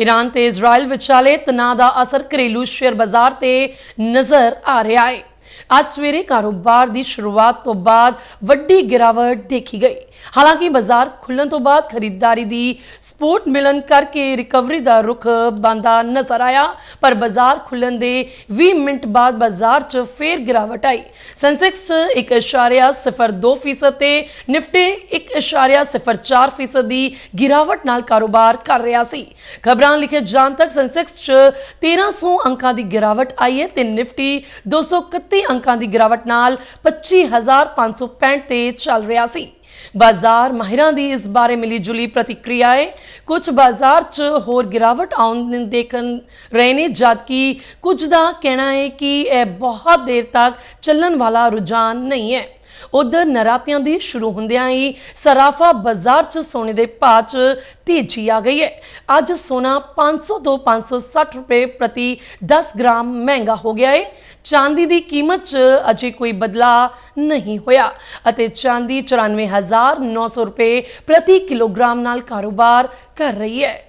Iran ਤੇ Israel ਵਿਚਾਲੇ ਤਣਾਅ ਦਾ ਅਸਰ ਘਰੇਲੂ ਸ਼ੇਅਰ ਬਾਜ਼ਾਰ ਤੇ ਨਜ਼ਰ ਆ ਰਿਹਾ ਹੈ। ਅੱਜ ਸਵੇਰੇ ਕਾਰੋਬਾਰ ਦੀ ਸ਼ੁਰੂਆਤ ਤੋਂ ਬਾਅਦ ਵੱਡੀ ਗਿਰਾਵਟ ਦੇਖੀ ਗਈ। ਹਾਲਾਂਕਿ ਬਾਜ਼ਾਰ ਖੁੱਲਣ ਤੋਂ ਬਾਅਦ ਖਰੀਦਦਾਰੀ ਦੀ ਸਪੋਰਟ ਮਿਲਣ ਕਰਕੇ ਰਿਕਵਰੀ ਦਾ ਰੁਖ ਬੰਦਾ ਨਜ਼ਰ ਆਇਆ, ਪਰ ਬਾਜ਼ਾਰ ਖੁੱਲਣ ਦੇ 20 ਮਿੰਟ ਬਾਅਦ ਬਾਜ਼ਾਰ 'ਚ ਫੇਰ ਗਿਰਾਵਟ ਆਈ। ਸੈਂਸੈਕਸ 1.02% ਫੀਸਦ ਤੇ ਨਿਫਟੀ 1.04% ਫੀਸਦ ਦੀ ਗਿਰਾਵਟ ਨਾਲ ਕਾਰੋਬਾਰ ਕਰ ਰਿਹਾ ਸੀ। ਖਬਰਾਂ ਲਿਖੇ ਜਾਣ ਤੱਕ ਸੈਂਸੈਕਸ 'ਚ 1300 ਅੰਕਾਂ ਦੀ ਗਿਰਾਵਟ ਆਈ ਹੈ ਤੇ ਨਿਫਟੀ 231 ਅੰਕਾਂ ਦੀ ਗਿਰਾਵਟ ਨਾਲ 25565 ਤੇ ਚੱਲ ਰਿਹਾ ਸੀ। ਬਾਜ਼ਾਰ ਮਾਹਿਰਾਂ ਦੀ ਇਸ ਬਾਰੇ ਮਿਲੀ ਜੁਲੀ ਪ੍ਰਤੀਕਿਰਿਆ ਹੈ ਕੁਝ ਬਾਜ਼ਾਰ 'ਚ ਹੋਰ ਗਿਰਾਵਟ ਆਉਣ ਦੇਖਣ ਰਹੇ ਨੇ ਜਦਕਿ ਕੁਝ ਦਾ ਕਹਿਣਾ ਹੈ ਕਿ ਇਹ ਬਹੁਤ ਦੇਰ ਤੱਕ ਚੱਲਣ ਵਾਲਾ ਰੁਝਾਨ ਨਹੀਂ ਹੈ। ਉਧਰ ਨਰਾਤਿਆਂ ਦੀ ਸ਼ੁਰੂ ਹੁੰਦਿਆਂ ਹੀ ਸਰਾਫਾ ਬਾਜ਼ਾਰ 'ਚ ਸੋਨੇ ਦੇ ਭਾਅ 'ਚ ਤੇਜ਼ੀ ਆ ਗਈ ਹੈ। ਅੱਜ ਸੋਨਾ 500 ਤੋਂ 560 ਰੁਪਏ ਪ੍ਰਤੀ 10 ਗ੍ਰਾਮ ਮਹਿੰਗਾ ਹੋ ਗਿਆ ਹੈ ਚਾਂਦੀ ਦੀ ਕੀਮਤ 'ਚ ਅਜੇ ਕੋਈ ਬਦਲਾਅ ਨਹੀਂ ਹੋਇਆ ਅਤੇ ਚਾਂਦੀ 94900 ਰੁਪਏ ਪ੍ਰਤੀ ਕਿਲੋਗ੍ਰਾਮ ਨਾਲ ਕਾਰੋਬਾਰ ਕਰ ਰਹੀ ਹੈ।